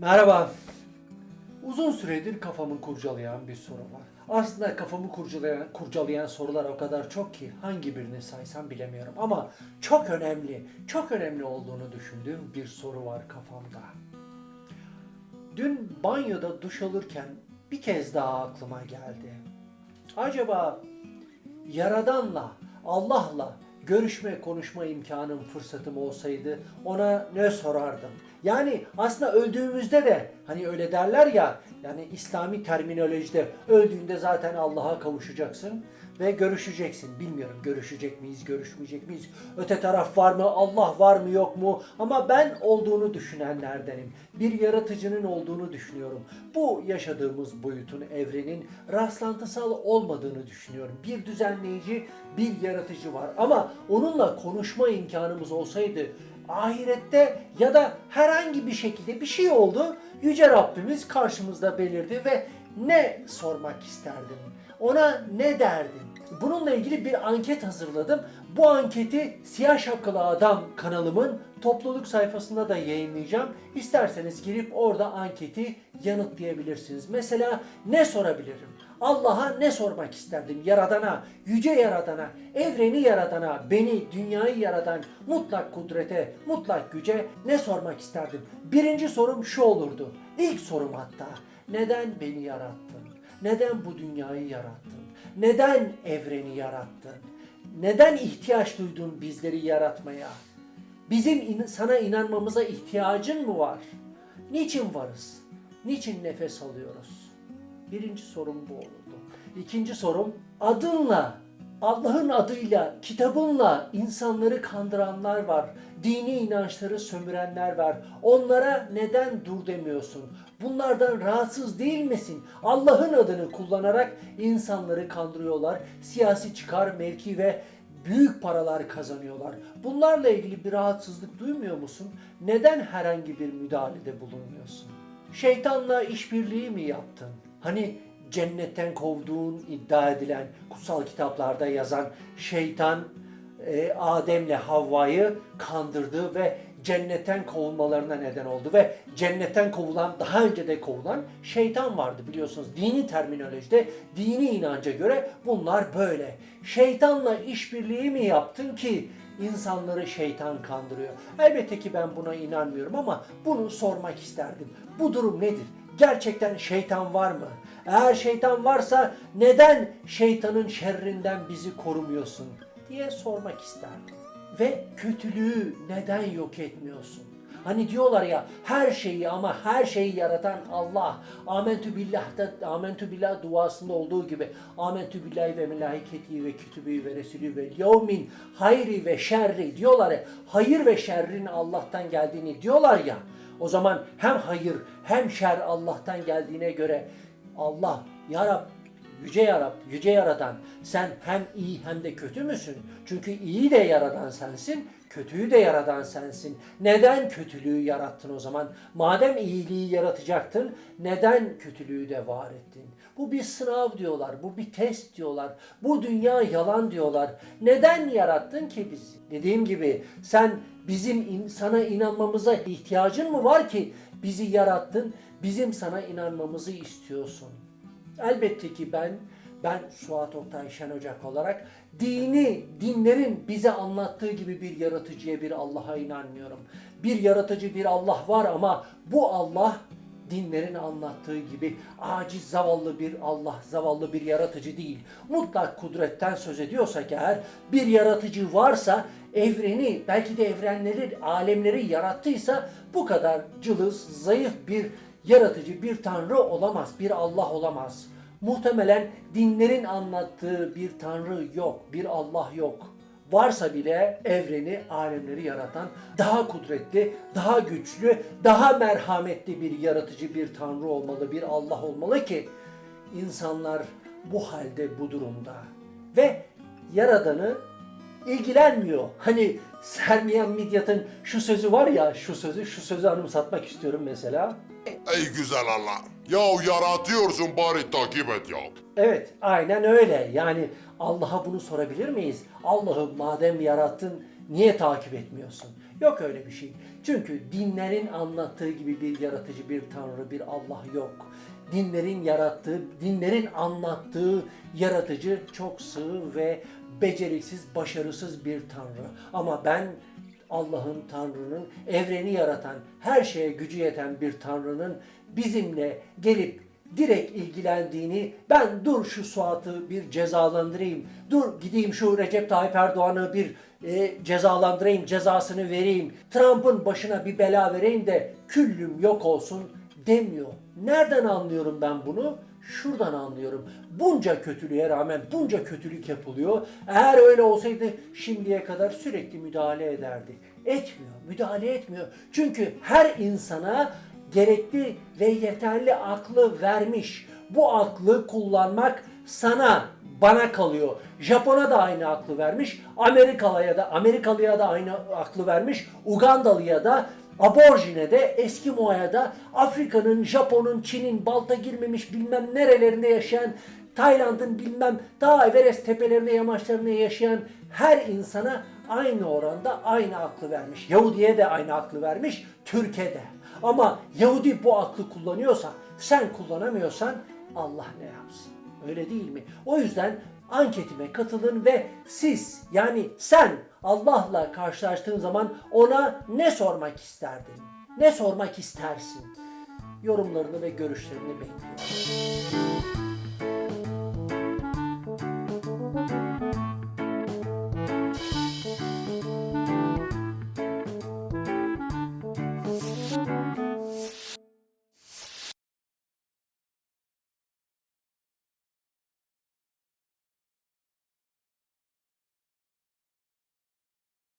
Merhaba. Uzun süredir kafamı kurcalayan bir soru var. Aslında kafamı kurcalayan, kurcalayan sorular o kadar çok ki hangi birini saysam bilemiyorum. Ama çok önemli, çok önemli olduğunu düşündüğüm bir soru var kafamda. Dün banyoda duş alırken bir kez daha aklıma geldi. Acaba Yaradan'la, Allah'la görüşme, konuşma imkanım, fırsatım olsaydı ona ne sorardım? Yani aslında öldüğümüzde de hani öyle derler ya yani İslami terminolojide öldüğünde zaten Allah'a kavuşacaksın ve görüşeceksin. Bilmiyorum görüşecek miyiz, görüşmeyecek miyiz? Öte taraf var mı, Allah var mı, yok mu? Ama ben olduğunu düşünenlerdenim. Bir yaratıcının olduğunu düşünüyorum. Bu yaşadığımız boyutun, evrenin rastlantısal olmadığını düşünüyorum. Bir düzenleyici, bir yaratıcı var. Ama onunla konuşma imkanımız olsaydı ahirette ya da herhangi bir şekilde bir şey oldu. Yüce Rabbimiz karşımızda belirdi ve ne sormak isterdin? Ona ne derdin? Bununla ilgili bir anket hazırladım. Bu anketi Siyah Şapkalı Adam kanalımın topluluk sayfasında da yayınlayacağım. İsterseniz girip orada anketi yanıtlayabilirsiniz. Mesela ne sorabilirim? Allah'a ne sormak isterdim? Yaradana, yüce yaradana, evreni yaradana, beni, dünyayı yaradan mutlak kudrete, mutlak güce ne sormak isterdim? Birinci sorum şu olurdu. İlk sorum hatta. Neden beni yarattın? Neden bu dünyayı yarattın? Neden evreni yarattın? Neden ihtiyaç duydun bizleri yaratmaya? Bizim in- sana inanmamıza ihtiyacın mı var? Niçin varız? Niçin nefes alıyoruz? Birinci sorum bu olurdu. İkinci sorum adınla, Allah'ın adıyla, kitabınla insanları kandıranlar var. Dini inançları sömürenler var. Onlara neden dur demiyorsun? Bunlardan rahatsız değil misin? Allah'ın adını kullanarak insanları kandırıyorlar. Siyasi çıkar, mevki ve büyük paralar kazanıyorlar. Bunlarla ilgili bir rahatsızlık duymuyor musun? Neden herhangi bir müdahalede bulunmuyorsun? Şeytanla işbirliği mi yaptın? Hani cennetten kovduğun iddia edilen kutsal kitaplarda yazan şeytan e, Adem'le Havva'yı kandırdı ve cennetten kovulmalarına neden oldu ve cennetten kovulan daha önce de kovulan şeytan vardı. Biliyorsunuz dini terminolojide dini inanca göre bunlar böyle. Şeytanla işbirliği mi yaptın ki insanları şeytan kandırıyor? Elbette ki ben buna inanmıyorum ama bunu sormak isterdim. Bu durum nedir gerçekten şeytan var mı eğer şeytan varsa neden şeytanın şerrinden bizi korumuyorsun diye sormak isterdim ve kötülüğü neden yok etmiyorsun? Hani diyorlar ya her şeyi ama her şeyi yaratan Allah. Amentü billah'ta amentü billah duasında olduğu gibi amentü billahi ve melaiketi ve kütübü ve resulü ve yevmin hayri ve şerri diyorlar ya hayır ve şerrin Allah'tan geldiğini diyorlar ya. O zaman hem hayır hem şer Allah'tan geldiğine göre Allah ya Rab Yüce Yarab, Yüce Yaradan sen hem iyi hem de kötü müsün? Çünkü iyi de yaradan sensin, kötüyü de yaradan sensin. Neden kötülüğü yarattın o zaman? Madem iyiliği yaratacaktın, neden kötülüğü de var ettin? Bu bir sınav diyorlar, bu bir test diyorlar. Bu dünya yalan diyorlar. Neden yarattın ki bizi? Dediğim gibi sen bizim sana inanmamıza ihtiyacın mı var ki bizi yarattın? Bizim sana inanmamızı istiyorsun. Elbette ki ben ben Suat Oktay Şen Ocak olarak dini, dinlerin bize anlattığı gibi bir yaratıcıya, bir Allah'a inanmıyorum. Bir yaratıcı, bir Allah var ama bu Allah dinlerin anlattığı gibi aciz, zavallı bir Allah, zavallı bir yaratıcı değil. Mutlak kudretten söz ediyorsak eğer bir yaratıcı varsa evreni, belki de evrenleri, alemleri yarattıysa bu kadar cılız, zayıf bir yaratıcı, bir tanrı olamaz, bir Allah olamaz. Muhtemelen dinlerin anlattığı bir tanrı yok, bir Allah yok. Varsa bile evreni, alemleri yaratan daha kudretli, daha güçlü, daha merhametli bir yaratıcı, bir tanrı olmalı, bir Allah olmalı ki insanlar bu halde, bu durumda. Ve yaradanı ilgilenmiyor. Hani Sermiyen Midyat'ın şu sözü var ya, şu sözü, şu sözü anımsatmak istiyorum mesela. Ey güzel Allah. Ya yaratıyorsun bari takip et ya. Evet, aynen öyle. Yani Allah'a bunu sorabilir miyiz? Allah'ım madem yarattın niye takip etmiyorsun? Yok öyle bir şey. Çünkü dinlerin anlattığı gibi bir yaratıcı, bir tanrı, bir Allah yok. Dinlerin yarattığı, dinlerin anlattığı yaratıcı çok sığ ve beceriksiz, başarısız bir tanrı. Ama ben Allah'ın, Tanrı'nın, evreni yaratan, her şeye gücü yeten bir Tanrı'nın bizimle gelip direkt ilgilendiğini, ben dur şu Suat'ı bir cezalandırayım, dur gideyim şu Recep Tayyip Erdoğan'ı bir e, cezalandırayım, cezasını vereyim, Trump'ın başına bir bela vereyim de küllüm yok olsun demiyor. Nereden anlıyorum ben bunu? Şuradan anlıyorum. Bunca kötülüğe rağmen bunca kötülük yapılıyor. Eğer öyle olsaydı şimdiye kadar sürekli müdahale ederdi. Etmiyor, müdahale etmiyor. Çünkü her insana gerekli ve yeterli aklı vermiş. Bu aklı kullanmak sana, bana kalıyor. Japon'a da aynı aklı vermiş. Amerikalıya da Amerikalıya da aynı aklı vermiş. Ugandalıya da Aborjine de, Eskimo'ya da, Afrika'nın, Japon'un, Çin'in, balta girmemiş bilmem nerelerinde yaşayan, Tayland'ın bilmem daha Everest tepelerinde, yamaçlarında yaşayan her insana aynı oranda aynı aklı vermiş. Yahudi'ye de aynı aklı vermiş, Türkiye de. Ama Yahudi bu aklı kullanıyorsa, sen kullanamıyorsan Allah ne yapsın? Öyle değil mi? O yüzden anketime katılın ve siz yani sen Allah'la karşılaştığın zaman ona ne sormak isterdin? Ne sormak istersin? Yorumlarını ve görüşlerini bekliyorum.